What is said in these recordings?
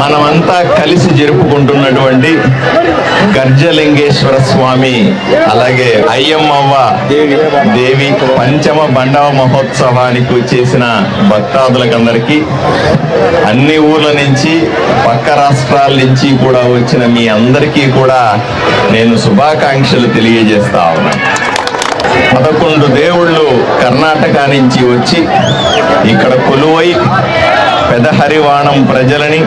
మనమంతా కలిసి జరుపుకుంటున్నటువంటి గర్జలింగేశ్వర స్వామి అలాగే అయ్యమ్మవ్వ దేవి. పంచమ బండవ మహోత్సవానికి చేసిన భక్తాదులకందరికీ అన్ని ఊర్ల నుంచి పక్క రాష్ట్రాల నుంచి కూడా వచ్చిన మీ అందరికీ కూడా నేను శుభాకాంక్షలు తెలియజేస్తా ఉన్నాను. పదకొండు దేవుళ్ళు కర్ణాటక నుంచి వచ్చి ఇక్కడ కొలువై పెదహరివాణం ప్రజలని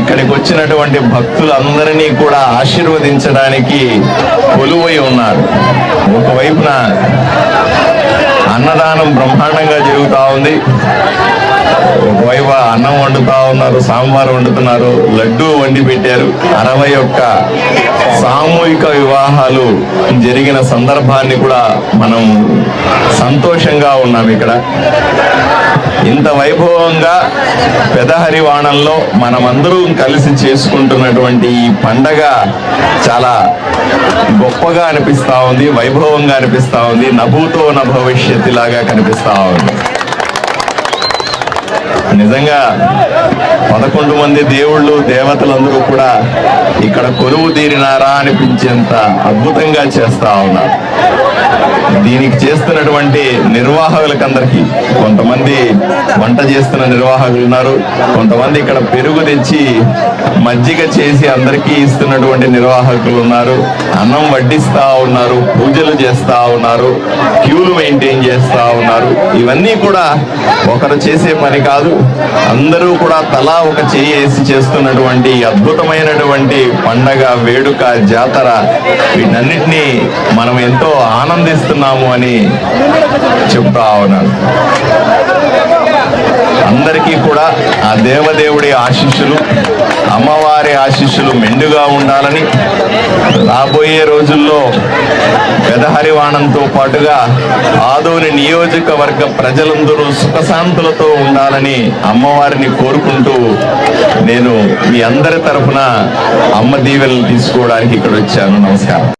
ఇక్కడికి వచ్చినటువంటి భక్తులందరినీ కూడా ఆశీర్వదించడానికి కొలువై ఉన్నారు. ఒకవైపున అన్నదానం బ్రహ్మాండంగా జరుగుతా ఉంది. ఒకవైపు అన్నం వండుతా ఉన్నారు సాంబార్ వండుతున్నారు లడ్డూ వండి పెట్టారు. అరవై ఒక్క సామూహిక వివాహాలు జరిగిన సందర్భాన్ని కూడా మనం సంతోషంగా ఉన్నాం ఇక్కడ. ఇంత వైభవంగా పెదహరివాణంలో మనమందరూ కలిసి చేసుకుంటున్నటువంటి ఈ పండగ చాలా గొప్పగా అనిపిస్తా ఉంది వైభవంగా అనిపిస్తూ ఉంది నభూతో న భవిష్యత్తు లాగా కనిపిస్తా ఉంది. నిజంగా పదకొండు మంది దేవుళ్ళు దేవతలందరూ కూడా ఇక్కడ కొలువు తీరినారా అనిపించేంత అద్భుతంగా చేస్తా ఉన్నారు. దీనికి చేస్తున్నటువంటి నిర్వాహకులకందరికీ కొంతమంది వంట చేస్తున్న నిర్వాహకులు ఉన్నారు. కొంతమంది ఇక్కడ పెరుగు తెచ్చి మజ్జిగ చేసి అందరికీ ఇస్తున్నటువంటి నిర్వాహకులు ఉన్నారు. అన్నం వడ్డిస్తా ఉన్నారు పూజలు చేస్తా ఉన్నారు క్యూలు మెయింటైన్ చేస్తా ఉన్నారు. ఇవన్నీ కూడా ఒకరు చేసే పని కాదు అందరూ కూడా తలా ఒక చేయి వేసి చేస్తున్నటువంటి అద్భుతమైనటువంటి పండగ వేడుక జాతర వీటన్నిటినీ మనం ఎంతో ఆనందిస్తున్నాము అని చెప్తా ఉన్నాను. అందరికీ కూడా ఆ దేవదేవుడి ఆశీస్సులు అమ్మవారి ఆశీస్సులు మెండుగా ఉండాలని రాబోయే రోజుల్లో పెదహరివాణంతో పాటుగా ఆదోని నియోజకవర్గ ప్రజలందరూ సుఖశాంతులతో ఉండాలని అమ్మవారిని కోరుకుంటూ నేను మీ అందరి తరఫున అమ్మ దీవెలను తీసుకోవడానికి ఇక్కడ వచ్చాను. నమస్కారం.